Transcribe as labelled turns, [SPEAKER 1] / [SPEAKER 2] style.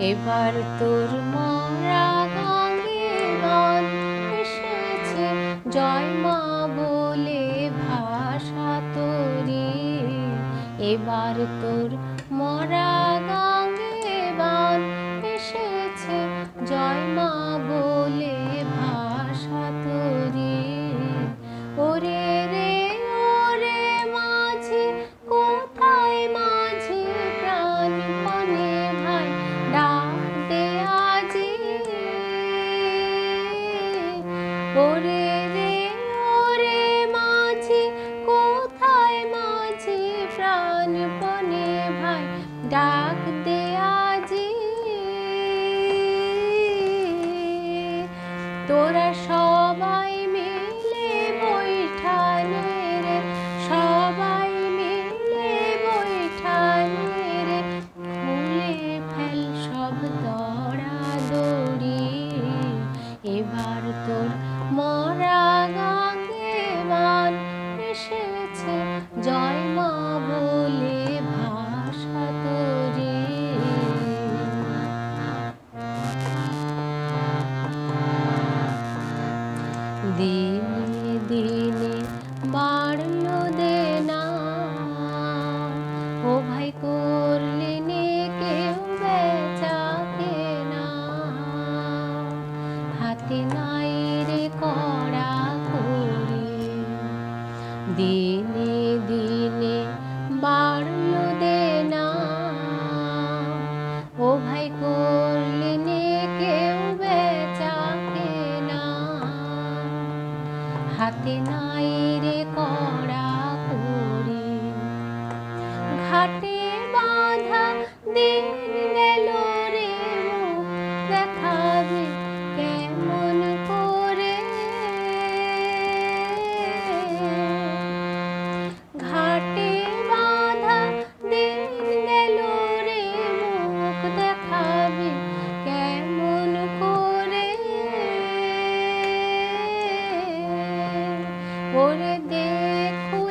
[SPEAKER 1] এবার তোর মরা গাঙ্গে গান এসেছে। জয় মা বলে ভাষা তোরে। এবার তোর মরা গাঙ্গে গান এসেছে। জয় মা বলে ভাষা তোরে। ওরে ওরে রে দিনে দিনে বাড়ল দেনা। ও ভাই করলে নে কেউ বেচা কেনা। হাতে নাই রে করা করে দিনে denial. করে দেখো